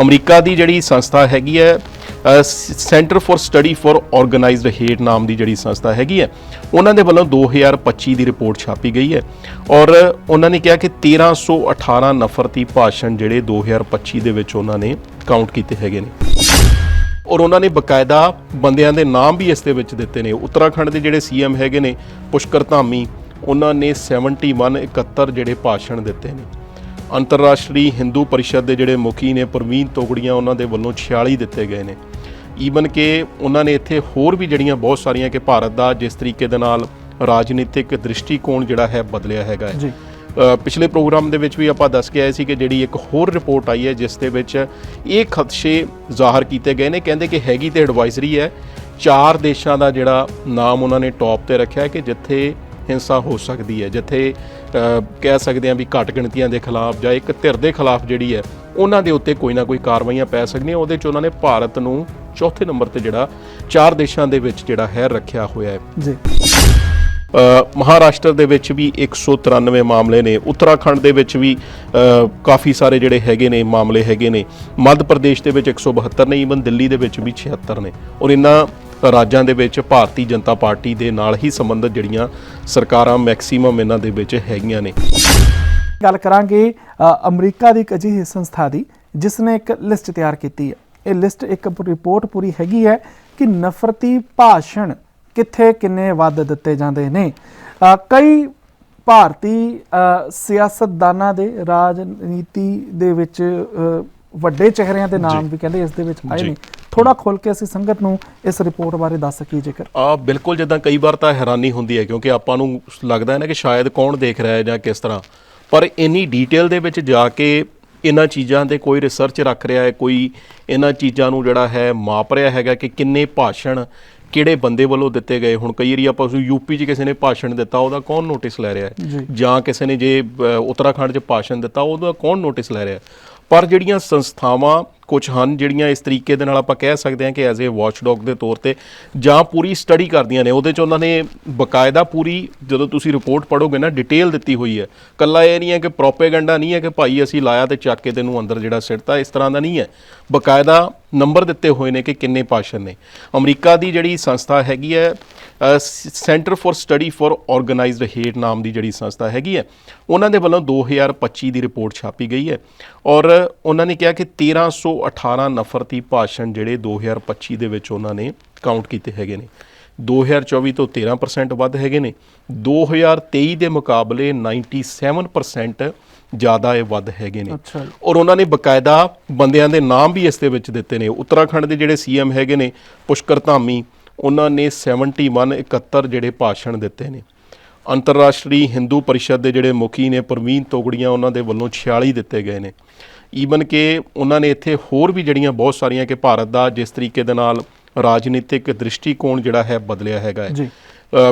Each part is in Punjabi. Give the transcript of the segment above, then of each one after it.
ਅਮਰੀਕਾ ਦੀ ਜਿਹੜੀ ਸੰਸਥਾ ਹੈਗੀ ਹੈ centre for study for organised hate ਨਾਮ ਦੀ ਜਿਹੜੀ ਸੰਸਥਾ ਹੈਗੀ ਹੈ, ਉਹਨਾਂ ਦੇ ਵੱਲੋਂ 2025 ਦੀ ਰਿਪੋਰਟ ਛਾਪੀ ਗਈ ਹੈ ਔਰ ਉਹਨਾਂ ਨੇ ਕਿਹਾ ਕਿ 1318 ਨਫ਼ਰਤੀ ਭਾਸ਼ਣ ਜਿਹੜੇ 2025 ਦੇ ਵਿੱਚ ਉਹਨਾਂ ਨੇ ਕਾਊਂਟ ਕੀਤੇ ਹੈਗੇ ਨੇ। ਔਰ ਉਹਨਾਂ ਨੇ ਬਕਾਇਦਾ ਬੰਦਿਆਂ ਦੇ ਨਾਮ ਵੀ ਇਸ ਦੇ ਵਿੱਚ ਦਿੱਤੇ ਨੇ। ਉੱਤਰਾਖੰਡ ਦੇ ਜਿਹੜੇ ਸੀਐਮ ਹੈਗੇ ਨੇ, ਪੁਸ਼ਕਰ ਧਾਮੀ, ਉਹਨਾਂ ਨੇ 71 71 ਜਿਹੜੇ ਭਾਸ਼ਣ ਦਿੱਤੇ ਨੇ। ਅੰਤਰਰਾਸ਼ਟਰੀ ਹਿੰਦੂ ਪਰਿਸ਼ਦ ਦੇ ਜਿਹੜੇ ਮੁਖੀ ਨੇ ਪ੍ਰਵੀਨ ਤੋਗੜੀਆਂ ਉਹਨਾਂ ਦੇ ਵੱਲੋਂ 46 ਦਿੱਤੇ ਗਏ ਨੇ। ਈਵਨ ਕਿ ਉਹਨਾਂ ਨੇ ਇੱਥੇ ਹੋਰ ਵੀ ਜਿਹੜੀਆਂ ਬਹੁਤ ਸਾਰੀਆਂ ਕਿ ਭਾਰਤ ਦਾ ਜਿਸ ਤਰੀਕੇ ਦੇ ਨਾਲ ਰਾਜਨੀਤਿਕ ਦ੍ਰਿਸ਼ਟੀਕੋਣ ਜਿਹੜਾ ਹੈ ਬਦਲਿਆ ਹੈਗਾ ਹੈ। ਪਿਛਲੇ ਪ੍ਰੋਗਰਾਮ ਦੇ ਵਿੱਚ ਵੀ ਆਪਾਂ ਦੱਸ ਕੇ ਆਏ ਸੀ ਕਿ ਜਿਹੜੀ ਇੱਕ ਹੋਰ ਰਿਪੋਰਟ ਆਈ ਹੈ ਜਿਸ ਦੇ ਵਿੱਚ ਇਹ ਖਦਸ਼ੇ ਜ਼ਾਹਰ ਕੀਤੇ ਗਏ ਨੇ। ਕਹਿੰਦੇ ਕਿ ਹੈਗੀ ਤੇ ਐਡਵਾਈਜ਼ਰੀ ਹੈ। ਚਾਰ ਦੇਸ਼ਾਂ ਦਾ ਜਿਹੜਾ ਨਾਮ ਉਹਨਾਂ ਨੇ ਟੌਪ ਤੇ ਰੱਖਿਆ ਹੈ ਕਿ ਜਿੱਥੇ ਹਿੰਸਾ ਹੋ ਸਕਦੀ ਹੈ ਜਿੱਥੇ ਕਹਿ ਸਕਦੇ ਹਾਂ ਵੀ ਘੱਟ ਗਿਣਤੀਆਂ ਦੇ ਖਿਲਾਫ ਜਾਂ ਇੱਕ ਧਿਰ ਦੇ ਖਿਲਾਫ ਜਿਹੜੀ ਹੈ ਉਹਨਾਂ ਦੇ ਉੱਤੇ ਕੋਈ ਨਾ ਕੋਈ ਕਾਰਵਾਈਆਂ ਪੈ ਸਕਦੀਆਂ। ਉਹਦੇ 'ਚ ਉਹਨਾਂ ਨੇ ਭਾਰਤ ਨੂੰ ਚੌਥੇ ਨੰਬਰ ਤੇ ਜਿਹੜਾ ਚਾਰ ਦੇਸ਼ਾਂ ਦੇ ਵਿੱਚ ਜਿਹੜਾ ਹੈ ਰੱਖਿਆ ਹੋਇਆ ਹੈ। ਜੀ। ਮਹਾਰਾਸ਼ਟਰ ਦੇ ਵਿੱਚ ਵੀ 193 ਮਾਮਲੇ ਨੇ। ਉੱਤਰਾਖੰਡ ਦੇ ਵਿੱਚ ਵੀ ਕਾਫੀ ਸਾਰੇ ਜਿਹੜੇ ਹੈਗੇ ਨੇ ਮਾਮਲੇ ਹੈਗੇ ਨੇ। ਮੱਧ ਪ੍ਰਦੇਸ਼ ਦੇ ਵਿੱਚ 172 ਨੇ ਈਵਨ ਦਿੱਲੀ ਦੇ ਵਿੱਚ ਵੀ 76 ਨੇ। ਔਰ ਇਹਨਾਂ ਰਾਜਾਂ ਦੇ ਵਿੱਚ ਭਾਰਤੀ ਜਨਤਾ ਪਾਰਟੀ ਦੇ ਨਾਲ ਹੀ ਸੰਬੰਧਿਤ ਜਿਹੜੀਆਂ ਸਰਕਾਰਾਂ ਮੈਕਸਿਮਮ ਇਹਨਾਂ ਦੇ ਵਿੱਚ ਹੈਗੀਆਂ ਨੇ। ਗੱਲ ਕਰਾਂਗੇ ਅਮਰੀਕਾ ਦੀ ਇੱਕ ਅਜਿਹੀ ਸੰਸਥਾ ਦੀ ਜਿਸ ਨੇ ਇੱਕ ਲਿਸਟ ਤਿਆਰ ਕੀਤੀ ਹੈ। ਇਹ ਲਿਸਟ ਇੱਕ ਰਿਪੋਰਟ ਪੂਰੀ ਹੈਗੀ ਹੈ ਕਿ ਨਫ਼ਰਤੀ ਭਾਸ਼ਣ ਕਿੱਥੇ ਕਿੰਨੇ ਵੱਧ ਦਿੱਤੇ ਜਾਂਦੇ ਨੇ। ਕਈ ਭਾਰਤੀ ਸਿਆਸਤਦਾਨਾਂ ਦੇ ਰਾਜਨੀਤੀ ਦੇ ਵਿੱਚ ਵੱਡੇ ਚਿਹਰਿਆਂ ਦੇ ਨਾਮ ਵੀ ਕਹਿੰਦੇ ਇਸ ਦੇ ਵਿੱਚ ਆਏ। ਨੇ। ਥੋੜਾ ਖੋਲ ਕੇ ਅਸੀਂ ਸੰਗਤ ਨੂੰ ਇਸ ਰਿਪੋਰਟ ਬਾਰੇ ਦੱਸ ਸਕੀਏ ਜੇਕਰ ਆ ਬਿਲਕੁਲ ਜਿੱਦਾਂ ਕਈ ਵਾਰ ਤਾਂ ਹੈਰਾਨੀ ਹੁੰਦੀ ਹੈ ਕਿਉਂਕਿ ਆਪਾਂ ਨੂੰ ਲੱਗਦਾ ਹੈ ਨਾ ਕਿ ਸ਼ਾਇਦ ਕੌਣ ਦੇਖ ਰਿਹਾ ਹੈ ਜਾਂ ਕਿਸ ਤਰ੍ਹਾਂ ਪਰ ਇੰਨੀ ਡੀਟੇਲ ਦੇ ਵਿੱਚ ਜਾ ਕੇ ਇਹਨਾਂ ਚੀਜ਼ਾਂ ਤੇ ਕੋਈ ਰਿਸਰਚ ਰੱਖ ਰਿਹਾ ਹੈ ਕੋਈ ਇਹਨਾਂ ਚੀਜ਼ਾਂ ਨੂੰ ਜਿਹੜਾ ਹੈ ਮਾਪ ਰਿਹਾ ਹੈਗਾ ਕਿ ਕਿੰਨੇ ਭਾਸ਼ਣ ਕਿਹੜੇ ਬੰਦੇ ਵੱਲੋਂ ਦਿੱਤੇ ਗਏ ਹੁਣ ਕਈ ਵਾਰੀ ਆਪਾਂ ਯੂਪੀ 'ਚ ਕਿਸੇ ਨੇ ਭਾਸ਼ਣ ਦਿੱਤਾ ਉਹਦਾ ਕੌਣ ਨੋਟਿਸ ਲੈ ਰਿਹਾ। ਹੈ ਜਾਂ ਕਿਸੇ ਨੇ ਜੇ ਉੱਤਰਾਖੰਡ 'ਚ ਭਾਸ਼ਣ ਦਿੱਤਾ ਉਹਦਾ ਕੌਣ ਨੋਟਿਸ ਲੈ ਰਿਹਾ ਹੈ? ਪਰ ਜਿਹੜੀਆਂ ਸੰਸਥਾਵਾਂ ਕੁਝ ਹਨ ਜਿਹੜੀਆਂ ਇਸ ਤਰੀਕੇ ਦੇ ਨਾਲ ਆਪਾਂ ਕਹਿ ਸਕਦੇ ਹਾਂ ਕਿ ਐਜ਼ ਅ ਵਾਚਡੌਗ ਦੇ ਤੌਰ ਤੇ ਜਾਂ ਪੂਰੀ ਸਟੱਡੀ ਕਰਦੀਆਂ ਨੇ। ਉਹਦੇ 'ਚ ਉਹਨਾਂ ਨੇ ਬਕਾਇਦਾ ਪੂਰੀ ਜਦੋਂ ਤੁਸੀਂ ਰਿਪੋਰਟ ਪੜੋਗੇ ਨਾ ਡਿਟੇਲ ਦਿੱਤੀ ਹੋਈ ਹੈ। ਕੱਲਾ ਇਹ ਨਹੀਂ ਹੈ ਕਿ ਪ੍ਰੋਪੇਗੈਂਡਾ ਨਹੀਂ ਹੈ ਕਿ ਭਾਈ ਅਸੀਂ ਲਾਇਆ ਤੇ ਚੱਕ ਕੇ ਤੈਨੂੰ ਅੰਦਰ ਜਿਹੜਾ ਸਿੱਟਤਾ, ਇਸ ਤਰ੍ਹਾਂ ਦਾ ਨਹੀਂ ਹੈ। ਬਕਾਇਦਾ ਨੰਬਰ ਦਿੱਤੇ ਹੋਏ ਨੇ ਕਿ ਕਿੰਨੇ ਭਾਸ਼ਣ ਨੇ। ਅਮਰੀਕਾ ਦੀ ਜਿਹੜੀ ਸੰਸਥਾ ਹੈਗੀ ਹੈ centre for study for organised hate ਨਾਮ ਦੀ ਜਿਹੜੀ ਸੰਸਥਾ ਹੈਗੀ ਹੈ, ਉਹਨਾਂ ਦੇ ਵੱਲੋਂ 2025 ਦੀ ਰਿਪੋਰਟ ਛਾਪੀ ਗਈ ਹੈ ਔਰ ਉਹਨਾਂ ਨੇ ਕਿਹਾ ਕਿ 1318 ਨਫ਼ਰਤੀ ਭਾਸ਼ਣ ਜਿਹੜੇ 2025 ਦੇ ਵਿੱਚ ਉਹਨਾਂ ਨੇ ਕਾਊਂਟ ਕੀਤੇ ਹੈਗੇ ਨੇ। 2024 ਤੋਂ 13% ਵੱਧ ਹੈਗੇ ਨੇ। 2023 ਦੇ ਮੁਕਾਬਲੇ 97% ਜ਼ਿਆਦਾ ਇਹ ਵੱਧ ਹੈਗੇ ਨੇ। ਅੱਛਾ ਜੀ। ਔਰ ਉਹਨਾਂ ਨੇ ਬਕਾਇਦਾ ਬੰਦਿਆਂ ਦੇ ਨਾਮ ਵੀ ਇਸ ਦੇ ਵਿੱਚ ਦਿੱਤੇ ਨੇ। ਉੱਤਰਾਖੰਡ ਦੇ ਜਿਹੜੇ ਸੀਐਮ ਹੈਗੇ ਨੇ ਪੁਸ਼ਕਰ ਧਾਮੀ ਉਹਨਾਂ ਨੇ 71 71 ਜਿਹੜੇ ਭਾਸ਼ਣ ਦਿੱਤੇ ਨੇ। ਅੰਤਰਰਾਸ਼ਟਰੀ ਹਿੰਦੂ ਪਰਿਸ਼ਦ ਦੇ ਜਿਹੜੇ ਮੁਖੀ ਨੇ ਪ੍ਰਵੀਨ ਤੋਗੜੀਆਂ ਉਹਨਾਂ ਦੇ ਵੱਲੋਂ 46 ਦਿੱਤੇ ਗਏ ਨੇ। ਈਵਨ ਕਿ ਉਹਨਾਂ ਨੇ ਇੱਥੇ ਹੋਰ ਵੀ ਜਿਹੜੀਆਂ ਬਹੁਤ ਸਾਰੀਆਂ ਕਿ ਭਾਰਤ ਦਾ ਜਿਸ ਤਰੀਕੇ ਦੇ ਨਾਲ ਰਾਜਨੀਤਿਕ ਦ੍ਰਿਸ਼ਟੀਕੋਣ ਜਿਹੜਾ ਹੈ ਬਦਲਿਆ ਹੈਗਾ ਹੈ। ਜੀ।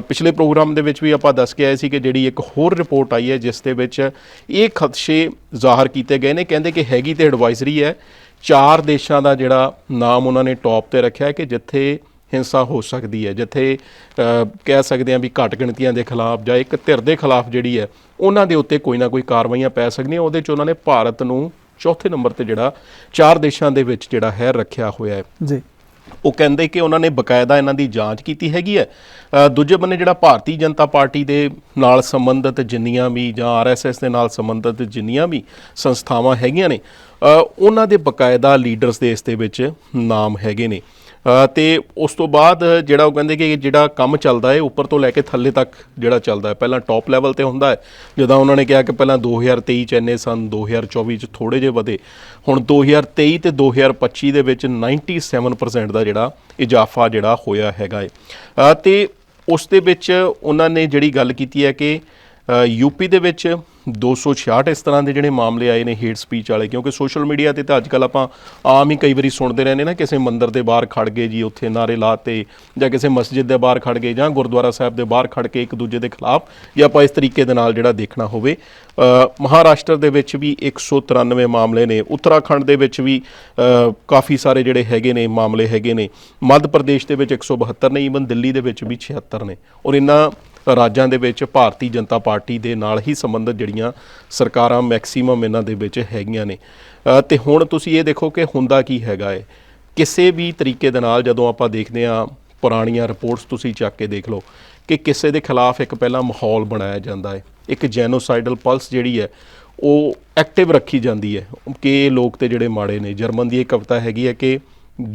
ਪਿਛਲੇ ਪ੍ਰੋਗਰਾਮ ਦੇ ਵਿੱਚ ਵੀ ਆਪਾਂ ਦੱਸ ਕੇ ਆਏ ਸੀ ਕਿ ਜਿਹੜੀ ਇੱਕ ਹੋਰ ਰਿਪੋਰਟ ਆਈ ਹੈ ਜਿਸ ਦੇ ਵਿੱਚ ਇਹ ਖਦਸ਼ੇ ਜ਼ਾਹਰ ਕੀਤੇ ਗਏ ਨੇ ਕਹਿੰਦੇ ਕਿ ਹੈਗੀ ਤੇ ਐਡਵਾਈਜ਼ਰੀ ਹੈ। ਚਾਰ ਦੇਸ਼ਾਂ ਦਾ ਜਿਹੜਾ ਨਾਮ ਉਹਨਾਂ ਨੇ ਟੌਪ ਤੇ ਰੱਖਿਆ ਹੈ ਕਿ ਜਿੱਥੇ ਹਿੰਸਾ ਹੋ ਸਕਦੀ ਹੈ ਜਿੱਥੇ ਕਹਿ ਸਕਦੇ ਹਾਂ ਵੀ ਘੱਟ ਗਿਣਤੀਆਂ ਦੇ ਖਿਲਾਫ ਜਾਂ ਇੱਕ ਧਿਰ ਦੇ ਖਿਲਾਫ ਜਿਹੜੀ ਹੈ ਉਹਨਾਂ ਦੇ ਉੱਤੇ ਕੋਈ ਨਾ ਕੋਈ ਕਾਰਵਾਈਆਂ ਪੈ ਸਕਦੀਆਂ। ਉਹਦੇ 'ਚ ਉਹਨਾਂ ਨੇ ਭਾਰਤ ਨੂੰ ਚੌਥੇ ਨੰਬਰ ਤੇ ਜਿਹੜਾ ਚਾਰ ਦੇਸ਼ਾਂ ਦੇ ਵਿੱਚ ਜਿਹੜਾ ਹੈ ਰੱਖਿਆ ਹੋਇਆ ਹੈ। ਜੀ। ਉਹ ਕਹਿੰਦੇ ਕਿ ਉਹਨਾਂ ਨੇ ਬਕਾਇਦਾ ਇਹਨਾਂ ਦੀ ਜਾਂਚ ਕੀਤੀ ਹੈਗੀ ਹੈ। ਅ, ਦੂਜੇ ਬੰਨੇ ਜਿਹੜਾ ਭਾਰਤੀ ਜਨਤਾ ਪਾਰਟੀ ਦੇ ਨਾਲ ਸੰਬੰਧਿਤ ਜਿੰਨੀਆਂ ਵੀ ਜਾਂ ਆਰਐਸਐਸ ਦੇ ਨਾਲ ਸੰਬੰਧਿਤ ਜਿੰਨੀਆਂ ਵੀ ਸੰਸਥਾਵਾਂ ਹੈਗੀਆਂ ਨੇ ਅ, ਉਹਨਾਂ ਦੇ ਬਕਾਇਦਾ ਲੀਡਰਸ ਦੇ ਇਸ ਦੇ ਵਿੱਚ ਨਾਮ ਹੈਗੇ ਨੇ। ਤੇ ਉਸ ਤੋਂ ਬਾਅਦ ਜਿਹੜਾ ਉਹ ਕਹਿੰਦੇ ਕਿ ਜਿਹੜਾ ਕੰਮ ਚੱਲਦਾ ਹੈ ਉੱਪਰ ਤੋਂ ਲੈ ਕੇ ਥੱਲੇ ਤੱਕ ਜਿਹੜਾ ਚੱਲਦਾ ਹੈ। ਪਹਿਲਾਂ ਟੌਪ ਲੈਵਲ ਤੇ ਹੁੰਦਾ ਹੈ ਜਦੋਂ ਉਹਨਾਂ ਨੇ ਕਿਹਾ ਕਿ ਪਹਿਲਾਂ 2023 ਚ ਇੰਨੇ ਸਨ 2024 ਚ ਥੋੜੇ ਜਿਹੇ ਵਧੇ। ਹੁਣ 2023 ਤੇ 2025 ਦੇ ਵਿੱਚ 97% ਦਾ ਜਿਹੜਾ ਇਜ਼ਾਫਾ ਜਿਹੜਾ ਹੋਇਆ ਹੈਗਾ ਹੈ। ਅ, ਤੇ ਉਸ ਦੇ ਵਿੱਚ ਉਹਨਾਂ ਨੇ ਜਿਹੜੀ ਗੱਲ ਕੀਤੀ ਹੈ ਕਿ ਯੂਪੀ ਦੇ ਵਿੱਚ 266 ਇਸ ਤਰ੍ਹਾਂ ਦੇ ਜਿਹੜੇ ਮਾਮਲੇ ਆਏ ਨੇ ਹੇਟ ਸਪੀਚ ਵਾਲੇ, ਕਿਉਂਕਿ ਸੋਸ਼ਲ ਮੀਡੀਆ ਤੇ ਤਾਂ ਅੱਜਕੱਲ ਆਪਾਂ ਆਮ ਹੀ ਕਈ ਵਾਰੀ ਸੁਣਦੇ ਰਹਿੰਦੇ ਨਾ ਕਿਸੇ ਮੰਦਿਰ ਦੇ ਬਾਹਰ ਖੜ ਗਏ ਜੀ, ਉੱਥੇ ਨਾਰੇ ਲਾਤੇ ਜਾਂ ਕਿਸੇ ਮਸਜਿਦ ਦੇ ਬਾਹਰ ਖੜ ਗਏ, ਜਾਂ ਗੁਰਦੁਆਰਾ ਸਾਹਿਬ ਦੇ ਬਾਹਰ ਖੜ ਕੇ ਇੱਕ ਦੂਜੇ ਦੇ ਖਿਲਾਫ, ਜਾਂ ਆਪਾਂ ਇਸ ਤਰੀਕੇ ਦੇ ਨਾਲ ਜਿਹੜਾ ਦੇਖਣਾ ਹੋਵੇ। ਮਹਾਰਾਸ਼ਟਰ ਦੇ ਵਿੱਚ ਵੀ 193 ਮਾਮਲੇ ਨੇ, ਉੱਤਰਾਖੰਡ ਦੇ ਵਿੱਚ ਵੀ ਕਾਫੀ ਸਾਰੇ ਜਿਹੜੇ ਹੈਗੇ ਨੇ ਮਾਮਲੇ ਹੈਗੇ ਨੇ, ਮੱਧ ਪ੍ਰਦੇਸ਼ ਦੇ ਵਿੱਚ 172 ਨੇ ਈਵਨ ਦਿੱਲੀ ਦੇ ਵਿੱਚ ਵੀ 76 ਨੇ। ਔਰ ਇਹਨਾਂ ਰਾਜਾਂ ਦੇ ਵਿੱਚ ਭਾਰਤੀ ਜਨਤਾ ਪਾਰਟੀ ਦੇ ਨਾਲ ਹੀ ਸੰਬੰਧਿਤ ਜਿਹੜੀਆਂ ਸਰਕਾਰਾਂ ਮੈਕਸਿਮਮ ਇਹਨਾਂ ਦੇ ਵਿੱਚ ਹੈਗੀਆਂ ਨੇ। ਅ, ਤੇ ਹੁਣ ਤੁਸੀਂ ਇਹ ਦੇਖੋ ਕਿ ਹੁੰਦਾ ਕੀ ਹੈਗਾ ਏ। ਕਿਸੇ ਵੀ ਤਰੀਕੇ ਦੇ ਨਾਲ ਜਦੋਂ ਆਪਾਂ ਦੇਖਦੇ ਹਾਂ ਪੁਰਾਣੀਆਂ ਰਿਪੋਰਟਸ ਤੁਸੀਂ ਚੱਕ ਕੇ ਦੇਖ ਲਓ ਕਿ ਕਿਸੇ ਦੇ ਖਿਲਾਫ ਇੱਕ ਪਹਿਲਾਂ ਮਾਹੌਲ ਬਣਾਇਆ ਜਾਂਦਾ ਹੈ ਇੱਕ ਜੈਨੋਸਾਈਡਲ ਪਲਸ ਜਿਹੜੀ ਹੈ ਉਹ ਐਕਟਿਵ ਰੱਖੀ ਜਾਂਦੀ ਹੈ ਕਿ ਇਹ ਲੋਕ ਤੇ ਜਿਹੜੇ ਮਾੜੇ ਨੇ। ਜਰਮਨ ਦੀ ਇਹ ਕਵਿਤਾ ਹੈਗੀ ਹੈ ਕਿ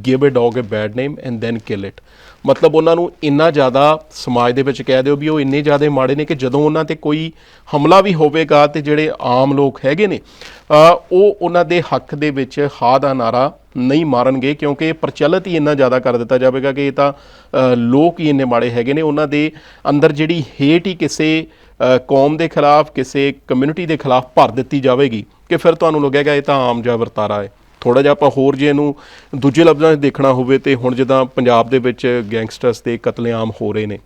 give a dog a bad name and then kill it ਮਤਲਬ ਉਹਨਾਂ ਨੂੰ ਇੰਨਾ ਜ਼ਿਆਦਾ ਸਮਾਜ ਦੇ ਵਿੱਚ ਕਹਿ ਦਿਓ ਵੀ ਉਹ ਇੰਨੇ ਜ਼ਿਆਦਾ ਮਾੜੇ ਨੇ ਕਿ ਜਦੋਂ ਉਹਨਾਂ ਤੇ ਕੋਈ ਹਮਲਾ ਵੀ ਹੋਵੇਗਾ ਤੇ ਜਿਹੜੇ ਆਮ ਲੋਕ ਹੈਗੇ ਨੇ ਉਹ ਉਹਨਾਂ ਦੇ ਹੱਕ ਦੇ ਵਿੱਚ ਹਾ ਦਾ ਨਾਰਾ ਨਹੀਂ ਮਾਰਨਗੇ ਕਿਉਂਕਿ ਇਹ ਪ੍ਰਚਲਿਤ ਹੀ ਇੰਨਾ ਜ਼ਿਆਦਾ ਕਰ ਦਿੱਤਾ ਜਾਵੇਗਾ ਕਿ ਇਹ ਤਾਂ ਲੋਕ ਹੀ ਇੰਨੇ ਮਾੜੇ ਹੈਗੇ ਨੇ। ਉਹਨਾਂ ਦੇ ਅੰਦਰ ਜਿਹੜੀ ਹੇਟ ਹੀ ਕਿਸੇ ਕੌਮ ਦੇ ਖਿਲਾਫ, ਕਿਸੇ ਕਮਿਊਨਿਟੀ ਦੇ ਖਿਲਾਫ ਭਰ ਦਿੱਤੀ ਜਾਵੇਗੀ ਕਿ ਫਿਰ ਤੁਹਾਨੂੰ ਲੱਗੇਗਾ ਇਹ ਤਾਂ ਆਮ ਜਿਹਾ ਵਰਤਾਰਾ ਹੈ। ਥੋੜਾ ਜਿਹਾ ਆਪਾਂ ਹੋਰ ਜੇ ਇਹਨੂੰ ਦੂਜੇ ਲਫ਼ਜ਼ਾਂ 'ਚ ਦੇਖਣਾ ਹੋਵੇ ਤੇ ਹੁਣ ਜਿੱਦਾਂ ਪੰਜਾਬ ਦੇ ਵਿੱਚ ਗੈਂਗਸਟਰਸ ਤੇ ਕਤਲੇਆਮ ਹੋ ਰਹੇ ਨੇ।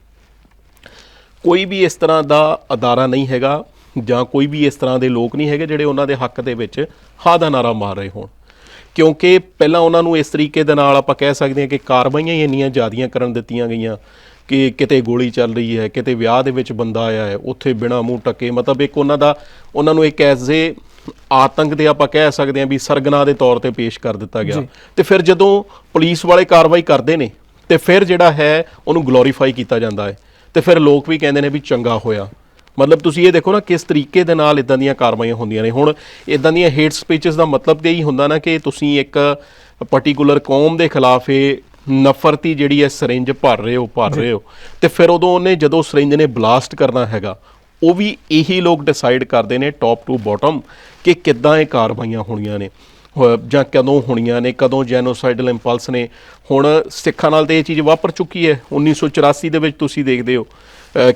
ਕੋਈ ਵੀ ਇਸ ਤਰ੍ਹਾਂ ਦਾ ਅਦਾਰਾ ਨਹੀਂ ਹੈਗਾ ਜਾਂ ਕੋਈ ਵੀ ਇਸ ਤਰ੍ਹਾਂ ਦੇ ਲੋਕ ਨਹੀਂ ਹੈਗੇ ਜਿਹੜੇ ਉਹਨਾਂ ਦੇ ਹੱਕ ਦੇ ਵਿੱਚ ਹਾਂ ਦਾ ਨਾਰਾ ਮਾਰ ਰਹੇ ਹੋਣ। ਕਿਉਂਕਿ ਪਹਿਲਾਂ ਉਹਨਾਂ ਨੂੰ ਇਸ ਤਰੀਕੇ ਦੇ ਨਾਲ ਆਪਾਂ ਕਹਿ ਸਕਦੇ ਹਾਂ ਕਿ ਕਾਰਵਾਈਆਂ ਹੀ ਇੰਨੀਆਂ ਜ਼ਿਆਦੀਆਂ ਕਰਨ ਦਿੱਤੀਆਂ ਗਈਆਂ ਕਿ ਕਿਤੇ ਗੋਲੀ ਚੱਲ ਰਹੀ ਹੈ, ਕਿਤੇ ਵਿਆਹ ਦੇ ਵਿੱਚ ਬੰਦਾ ਆਇਆ ਹੈ, ਉੱਥੇ ਬਿਨਾ ਮੂੰਹ ਟੱਕੇ ਮਤਲਬ ਇੱਕ ਉਹਨਾਂ ਦਾ, ਉਹਨਾਂ ਨੂੰ ਇੱਕ ਐਜ਼ੇ ਆਤੰਕ ਦੇ ਆਪਾਂ ਕਹਿ ਸਕਦੇ ਹਾਂ ਵੀ ਸਰਗਨਾ ਦੇ ਤੌਰ ਤੇ ਪੇਸ਼ ਕਰ ਦਿੱਤਾ ਗਿਆ। ਤੇ ਫਿਰ ਜਦੋਂ ਪੁਲਿਸ ਵਾਲੇ ਕਾਰਵਾਈ ਕਰਦੇ ਨੇ ਤੇ ਫਿਰ ਜਿਹੜਾ ਹੈ ਉਹਨੂੰ ਗਲੋਰੀਫਾਈ ਕੀਤਾ ਜਾਂਦਾ ਹੈ। ਤੇ ਫਿਰ ਲੋਕ ਵੀ ਕਹਿੰਦੇ ਨੇ ਵੀ ਚੰਗਾ ਹੋਇਆ। ਮਤਲਬ ਤੁਸੀਂ ਇਹ ਦੇਖੋ ਨਾ ਕਿਸ ਤਰੀਕੇ ਦੇ ਨਾਲ ਇਦਾਂ ਦੀਆਂ ਕਾਰਵਾਈਆਂ ਹੁੰਦੀਆਂ ਨੇ। ਹੁਣ ਇਦਾਂ ਦੀਆਂ ਹੇਟ ਸਪੀਚਸ ਦਾ ਮਤਲਬ ਤੇ ਇਹੀ ਹੁੰਦਾ ਨਾ ਕਿ ਤੁਸੀਂ ਇੱਕ ਪਾਰਟਿਕੂਲਰ ਕੌਮ ਦੇ ਖਿਲਾਫ ਇਹ ਨਫ਼ਰਤੀ ਜਿਹੜੀ ਹੈ ਸਰਿੰਜ ਭਰ ਰਹੇ ਹੋ ਭਰ ਰਹੇ ਹੋ। ਤੇ ਫਿਰ ਉਦੋਂ ਉਹਨੇ ਜਦੋਂ ਸਰਿੰਜ ਨੇ ਬਲਾਸਟ ਕਰਨਾ ਹੈਗਾ ਉਹ ਵੀ ਇਹੀ ਲੋਕ ਡਿਸਾਈਡ ਕਰਦੇ ਨੇ ਟੌਪ ਟੂ ਬਾਟਮ ਕਿ ਕਿੱਦਾਂ ਇਹ ਕਾਰਵਾਈਆਂ ਹੋਣੀਆਂ ਨੇ। ਜਾਂ ਕਦੋਂ ਹੋਣੀਆਂ ਨੇ, ਕਦੋਂ ਜੈਨੋਸਾਈਡਲ ਇੰਪਲਸ ਨੇ। ਹੁਣ ਸਿੱਖਾਂ ਨਾਲ ਤੇ ਇਹ ਚੀਜ਼ ਵਾਪਰ ਚੁੱਕੀ ਹੈ। 1984 ਦੇ ਵਿੱਚ ਤੁਸੀਂ ਦੇਖਦੇ ਹੋ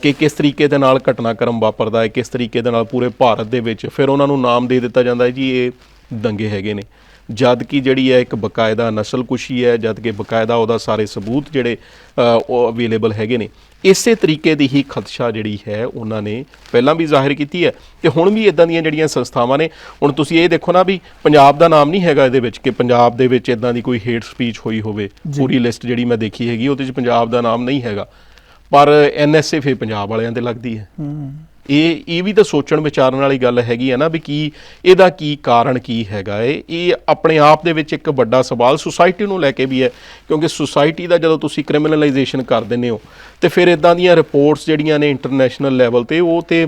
ਕਿ ਕਿਸ ਤਰੀਕੇ ਦੇ ਨਾਲ ਘਟਨਾਕ੍ਰਮ ਵਾਪਰਦਾ ਹੈ, ਕਿਸ ਤਰੀਕੇ ਦੇ ਨਾਲ ਪੂਰੇ ਭਾਰਤ ਦੇ ਵਿੱਚ। ਫਿਰ ਉਹਨਾਂ ਨੂੰ ਨਾਮ ਦੇ ਦਿੱਤਾ ਜਾਂਦਾ ਹੈ ਜੀ, ਇਹ ਦੰਗੇ ਹੈਗੇ ਨੇ। ਜਦ ਕਿ ਜਿਹੜੀ ਹੈ ਇੱਕ ਬਕਾਇਦਾ ਨਸਲਕੁਸ਼ੀ ਹੈ ਜਦ ਕਿ ਬਕਾਇਦਾ ਉਹਦਾ ਸਾਰੇ ਸਬੂਤ ਜਿਹੜੇ ਉਹ ਅਵੇਲੇਬਲ ਹੈਗੇ ਨੇ। ਇਸੇ ਤਰੀਕੇ ਦੀ ਹੀ ਖਦਸ਼ਾ ਜਿਹੜੀ ਹੈ ਉਹਨਾਂ ਨੇ ਪਹਿਲਾਂ ਵੀ ਜ਼ਾਹਿਰ ਕੀਤੀ ਹੈ ਤੇ ਹੁਣ ਵੀ ਇਦਾਂ ਦੀਆਂ ਜਿਹੜੀਆਂ ਸੰਸਥਾਵਾਂ ਨੇ ਹੁਣ ਤੁਸੀਂ ਇਹ ਦੇਖੋ ਨਾ ਵੀ ਪੰਜਾਬ ਦਾ ਨਾਮ ਨਹੀਂ ਹੈਗਾ ਇਹਦੇ ਵਿੱਚ ਕਿ ਪੰਜਾਬ ਦੇ ਵਿੱਚ ਇਦਾਂ ਦੀ ਕੋਈ ਹੇਟ ਸਪੀਚ ਹੋਈ ਹੋਵੇ। ਪੂਰੀ ਲਿਸਟ ਜਿਹੜੀ ਮੈਂ ਦੇਖੀ ਹੈਗੀ ਉਹਦੇ ਵਿੱਚ ਪੰਜਾਬ ਦਾ ਨਾਮ ਨਹੀਂ ਹੈਗਾ। ਪਰ ਐਨਐਸਏ ਫੇ ਪੰਜਾਬ ਵਾਲਿਆਂ ਤੇ ਲੱਗਦੀ ਹੈ। ਇਹ ਇਹ ਵੀ ਤਾਂ ਸੋਚਣ ਵਿਚਾਰਨ ਵਾਲੀ ਗੱਲ ਹੈਗੀ ਹੈ ਨਾ ਵੀ ਕੀ ਇਹਦਾ ਕੀ ਕਾਰਨ ਕੀ ਹੈਗਾ ਏ। ਇਹ ਆਪਣੇ ਆਪ ਦੇ ਵਿੱਚ ਇੱਕ ਵੱਡਾ ਸਵਾਲ ਸੁਸਾਇਟੀ ਨੂੰ ਲੈ ਕੇ ਵੀ ਹੈ, ਕਿਉਂਕਿ ਸੁਸਾਇਟੀ ਦਾ ਜਦੋਂ ਤੁਸੀਂ ਕ੍ਰਿਮੀਨਲਾਈਜੇਸ਼ਨ ਕਰ ਦਿੰਦੇ ਹੋ, ਤੇ ਫਿਰ ਇਦਾਂ ਦੀਆਂ ਰਿਪੋਰਟਸ ਜਿਹੜੀਆਂ ਨੇ ਇੰਟਰਨੈਸ਼ਨਲ ਲੈਵਲ ਤੇ ਉਹ ਤੇ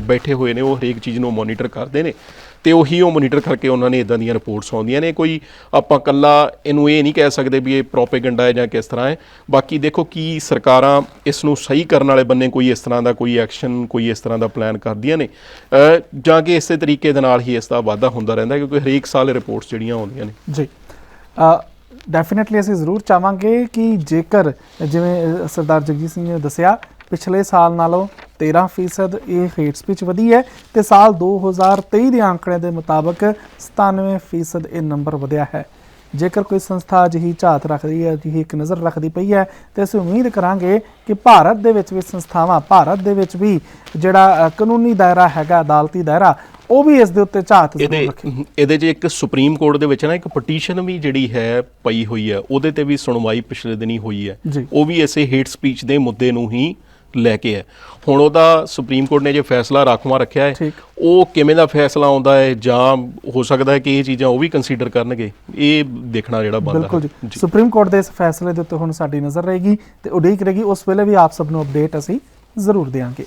ਬੈਠੇ ਹੋਏ ਨੇ, ਉਹ ਹਰੇਕ ਚੀਜ਼ ਨੂੰ ਮੋਨੀਟਰ ਕਰਦੇ ਨੇ। ਤੇ ਉਹੀ ਉਹ ਮੋਨੀਟਰ ਕਰਕੇ ਉਹਨਾਂ ਨੇ ਇਦਾਂ ਦੀਆਂ ਰਿਪੋਰਟਸ ਆਉਂਦੀਆਂ ਨੇ। ਕੋਈ ਆਪਾਂ ਕੱਲਾ ਇਹਨੂੰ ਇਹ ਨਹੀਂ ਕਹਿ ਸਕਦੇ ਵੀ ਇਹ ਪ੍ਰੋਪੇਗੈਂਡਾ ਹੈ ਜਾਂ ਕਿਸ ਤਰ੍ਹਾਂ ਹੈ। ਬਾਕੀ ਦੇਖੋ ਕੀ ਸਰਕਾਰਾਂ ਇਸ ਨੂੰ ਸਹੀ ਕਰਨ ਵਾਲੇ ਬੰਨੇ ਕੋਈ ਇਸ ਤਰ੍ਹਾਂ ਦਾ ਕੋਈ ਐਕਸ਼ਨ ਕੋਈ ਇਸ ਤਰ੍ਹਾਂ ਦਾ ਪਲਾਨ ਕਰਦੀਆਂ ਨੇ। ਜਾਂ ਕਿ ਇਸੇ ਤਰੀਕੇ ਦੇ ਨਾਲ ਹੀ ਇਸ ਦਾ ਵਾਧਾ ਹੁੰਦਾ ਰਹਿੰਦਾ ਕਿਉਂਕਿ ਹਰੇਕ ਸਾਲ ਰਿਪੋਰਟਸ ਜਿਹੜੀਆਂ ਆਉਂਦੀਆਂ ਨੇ। ਜੀ। ਡੈਫੀਨਿਟਲੀ ਅਸੀਂ ਜ਼ਰੂਰ ਚਾਹਾਂਗੇ ਕਿ ਜੇਕਰ ਜਿਵੇਂ ਸਰਦਾਰ ਜਗਜੀਤ ਸਿੰਘ ਨੇ ਦੱਸਿਆ, ਪਿਛਲੇ ਸਾਲ ਨਾਲੋਂ 13% ਇਹ ਹੇਟ ਸਪੀਚ ਵਧੀ ਹੈ ਤੇ ਸਾਲ 2023 ਦੇ ਆંકੜੇ ਦੇ ਮੁਤਾਬਕ 97% ਇਹ ਨੰਬਰ ਵਧਿਆ ਹੈ। ਜੇਕਰ ਕੋਈ ਸੰਸਥਾ ਅਜਿਹੀ ਝਾਤ ਰੱਖਦੀ ਹੈ ਅਜਿਹੀ ਇੱਕ ਨਜ਼ਰ ਰੱਖਦੀ ਪਈ ਹੈ ਤੇ ਅਸੀਂ ਉਮੀਦ ਕਰਾਂਗੇ ਕਿ ਭਾਰਤ ਦੇ ਵਿੱਚ ਵੀ ਸੰਸਥਾਵਾਂ ਭਾਰਤ ਦੇ ਵਿੱਚ ਵੀ ਜਿਹੜਾ ਕਾਨੂੰਨੀ ਦਾਇਰਾ ਹੈਗਾ ਅਦਾਲਤੀ ਦਾਇਰਾ ਉਹ ਵੀ ਇਸ ਦੇ ਉੱਤੇ ਝਾਤ ਜ਼ਰੂਰ ਰੱਖੇ। ਇਹਦੇ 'ਚ ਇੱਕ ਸੁਪਰੀਮ ਕੋਰਟ ਦੇ ਵਿੱਚ ਨਾ ਇੱਕ ਪਟੀਸ਼ਨ ਵੀ ਜਿਹੜੀ ਹੈ ਪਈ ਹੋਈ ਹੈ ਉਹਦੇ ਤੇ ਵੀ ਸੁਣਵਾਈ ਪਿਛਲੇ ਦਿਨੀ ਹੋਈ ਹੈ। ਉਹ ਵੀ ਇਸੇ ਹੇਟ ਸਪੀਚ ਦੇ ਮੁੱਦੇ ਨੂੰ ਹੀ ਲੈ ਕੇ ਹੈ ਹੁਣ ਉਹਦਾ ਸੁਪਰੀਮ ਕੋਰਟ ਨੇ ਜੇ ਫੈਸਲਾ ਰਾਖਵਾਂ ਰੱਖਿਆ ਹੈ। ਉਹ ਕਿਵੇਂ ਦਾ ਫੈਸਲਾ ਆਉਂਦਾ ਹੈ ਜਾਂ ਹੋ ਸਕਦਾ ਹੈ ਕਿ ਇਹ ਚੀਜ਼ਾਂ ਉਹ ਵੀ ਕੰਸੀਡਰ ਕਰਨਗੇ? ਇਹ ਦੇਖਣਾ ਜਿਹੜਾ ਬਣਦਾ ਬਿਲਕੁਲ ਜੀ। ਸੁਪਰੀਮ ਕੋਰਟ ਦੇ ਇਸ ਫੈਸਲੇ ਦੇ ਉੱਤੇ ਹੁਣ ਸਾਡੀ ਨਜ਼ਰ ਰਹੇਗੀ ਤੇ ਉਡੀਕ ਰਹੇਗੀ। ਉਸ ਵੇਲੇ ਵੀ ਆਪ ਸਭ ਨੂੰ ਅਪਡੇਟ ਅਸੀਂ ਜ਼ਰੂਰ ਦੇਵਾਂਗੇ